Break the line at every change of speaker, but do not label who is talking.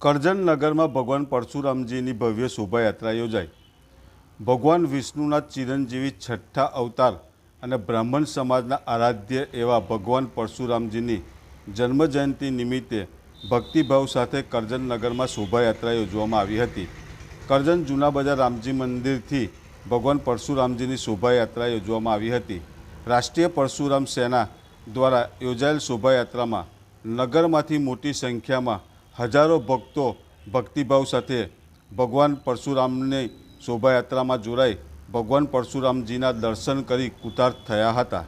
કરજણ નગરમાં ભગવાન પરશુરામજીની ભવ્ય શોભાયાત્રા યોજાઈ. ભગવાન વિષ્ણુના ચિરંજીવી છઠ્ઠા અવતાર અને બ્રાહ્મણ સમાજના આરાધ્ય એવા ભગવાન પરશુરામજીની જન્મજયંતિ નિમિત્તે ભક્તિભાવ સાથે કરજણ નગરમાં શોભાયાત્રા યોજવામાં આવી હતી. કરજણ જૂના બજાર રામજી મંદિરથી ભગવાન પરશુરામજીની શોભાયાત્રા યોજવામાં આવી હતી. રાષ્ટ્રીય પરશુરામ સેના દ્વારા યોજાયેલ શોભાયાત્રામાં નગરમાંથી મોટી સંખ્યામાં હજારો ભક્તો ભક્તિભાવ સાથે ભગવાન પરશુરામની શોભાયાત્રામાં જોડાઈ ભગવાન પરશુરામજીના દર્શન કરી કૃતાર્થ થયા હતા.